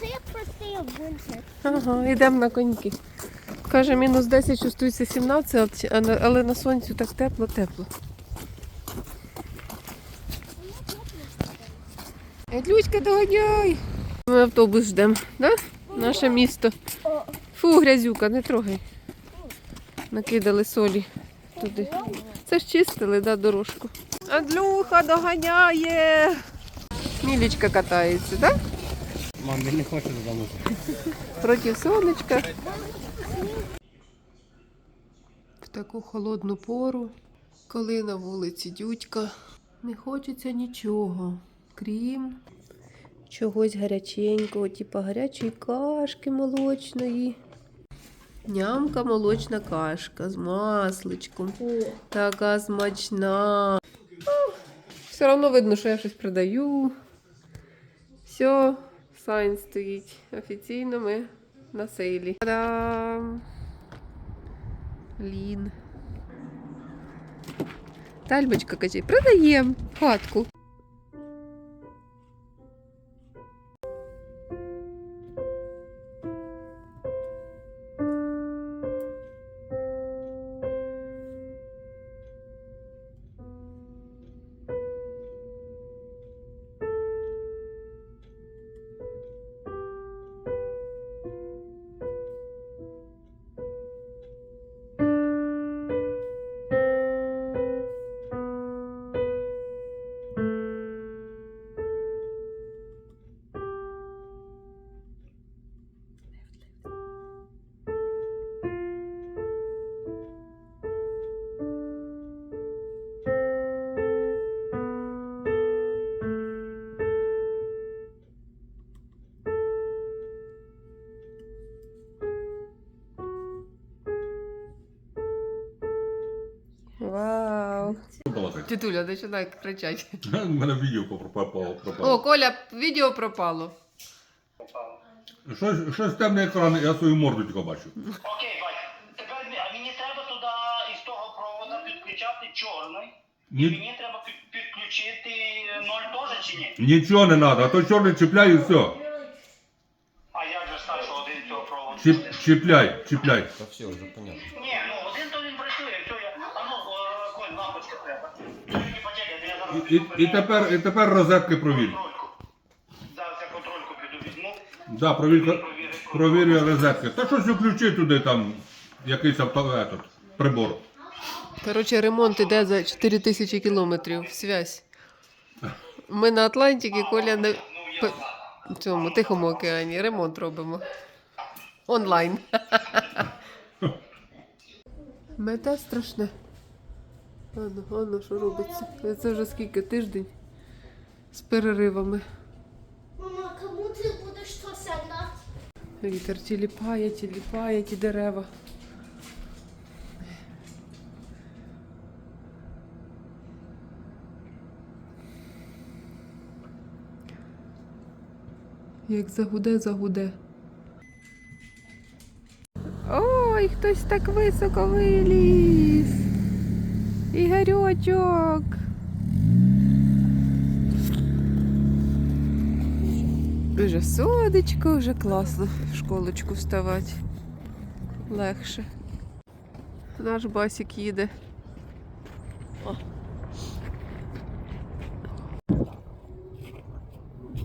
Це як простий бункер. Ага, йдемо на коньки. Каже, мінус 10, чувствується 17, але на сонцю так тепло-тепло. Люська, доганяй! Ми автобус ждемо, да? Наше місто. Фу, грязюка, не трогай. Накидали солі туди. Це ж чистили, да, дорожку. Андрюха доганяє. Мілічка катається, так? Мам, він не хоче додому. Проти сонечка. В таку холодну пору, коли на вулиці дюдька, не хочеться нічого, крім чогось гаряченького, типу гарячої кашки молочної. Нямка молочна кашка з масличком. Така смачна. Ну, Все одно видно, що я щось продаю. Все, сайн стоїть. Офіційно ми на сейлі. Та-дам! Лін. Тальбочка каже, продаємо хатку. Тітуля, починай кричати. У мене відео пропало. О, Коля, відео пропало. Щось, щось темний екран, я свою морду тільки бачу. Окей, бать. Тепер мені- а мені треба туди із того провода підключати чорний. І Ні, мені треба під- підключити ноль теж чи ні? нічого не треба, а то чорний чіпляй і все. А як же знаю, що один цього проводу? Чіп, чіпляй, чіпляй. Та все, вже понятно. Ні, ну один то він працює, все я. А ну, е, Коль, лампочка треба. Тільки почекайте, я зараз І, і, і, тепер, і тепер розетки провір. Зараз я контрольку піду візьму. Да, провір, провірю розетки. Та щось включи туди там, якийсь авто, этот, прибор. Коротше, ремонт іде за 4 тисячі кілометрів. Связь. Ми на Атлантиці, Коля на П- в цьому Тихому океані. Ремонт робимо. Онлайн. Мета страшне. Ладно, ладно, що робиться? Це вже скільки тиждень з переривами. Мама, кому ти будеш то садати? Вітер тіліпає, тіліпає ті дерева. Як загуде, загуде. Ой, хтось так високо виліз. Ігорьочок. Вже сонечко, вже класно в школочку вставати. Легше. Наш басик їде. О.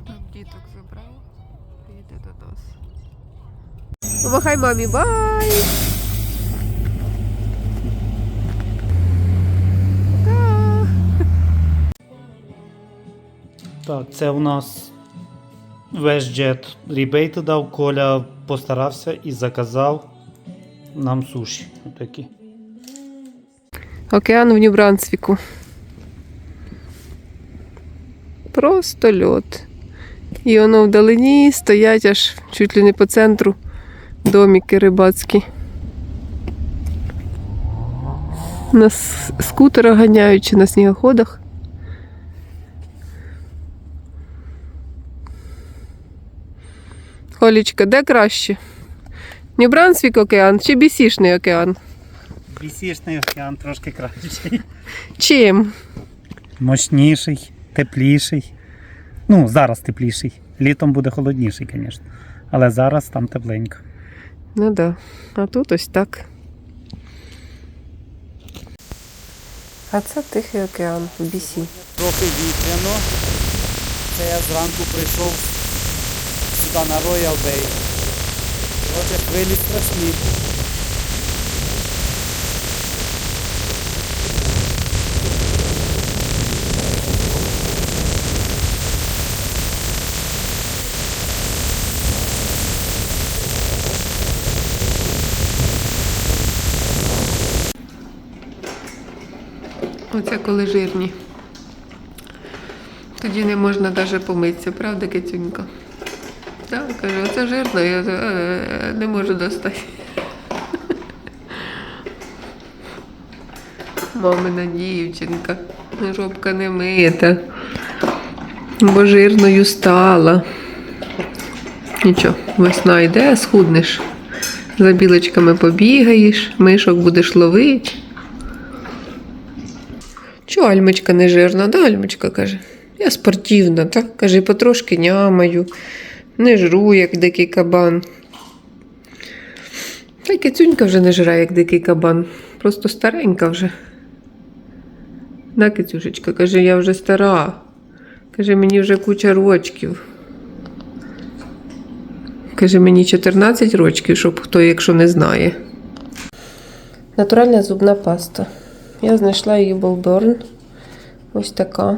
Там діток забрав. Їде до нас. Помахай мамі, бай! Так, це у нас WestJet ребейти дав. Коля постарався і заказав нам суші. Отакі. Океан в Нью-Брансвіку. Просто льот. І воно вдалині стоять аж чуть ли не по центру доміки рибацькі. На скутерах ганяючи на снігоходах. Колічка, де краще? Нью-Брансвік океан чи Бісішний океан? Бісішний океан трошки кращий. Чим? Мощніший, тепліший. Ну, зараз тепліший. Літом буде холодніший, звісно. Але зараз там тепленько. Ну да. А тут ось так. А це Тихий океан в BC. Трохи вітряно. Це я зранку прийшов сюди на Royal Bay. Трохи хвилі страшні. Оце коли жирні. Тоді не можна навіть помитися, правда, Кицюнька? Так, каже, оце жирно, я е, не можу достати. Мамина дівчинка, жопка не мита, бо жирною стала. Нічого, весна йде, схуднеш. За білочками побігаєш, мишок будеш ловити. Чого Альмочка не жирна, да, Альмочка каже. Я спортивна, так? Каже, потрошки нямаю, не жру, як дикий кабан. Та й кицюнька вже не жре, як дикий кабан. Просто старенька вже. Да, кицюшечка, каже, я вже стара. Каже, мені вже куча рочків. Каже, мені 14 рочків, щоб хто, якщо не знає. Натуральна зубна паста. Я знайшла її Болдорн. Ось така.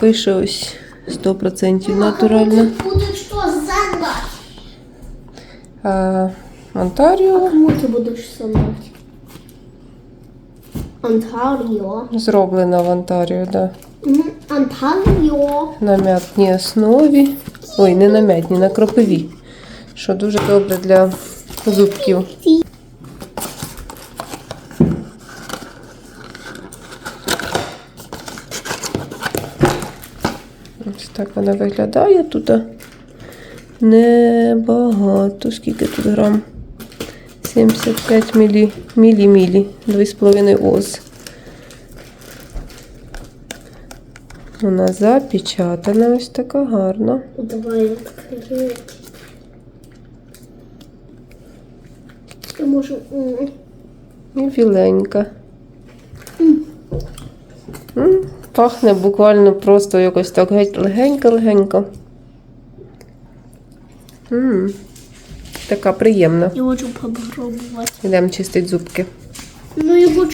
Пише ось 100% натуральна. Кому ти будеш то? А, Онтаріо Кому ти будеш зандати? Онтаріо. зроблена в Онтаріо, да. Мгм, Онтаріо. На м'ятній основі. Ой, не на м'ятній, на кропиві. Що дуже добре для зубків. Ось так вона виглядає тут. Небагато. Скільки тут грам? 75 мілі, мілі, мілі, 2,5 оз. Вона запечатана, ось така гарна. Давай відкрити. Я можу. І біленька. Пахне буквально просто якось так геть легенько-легенько. Така приємна. Я хочу попробувати. Йдемо чистити зубки. Ну, я хочу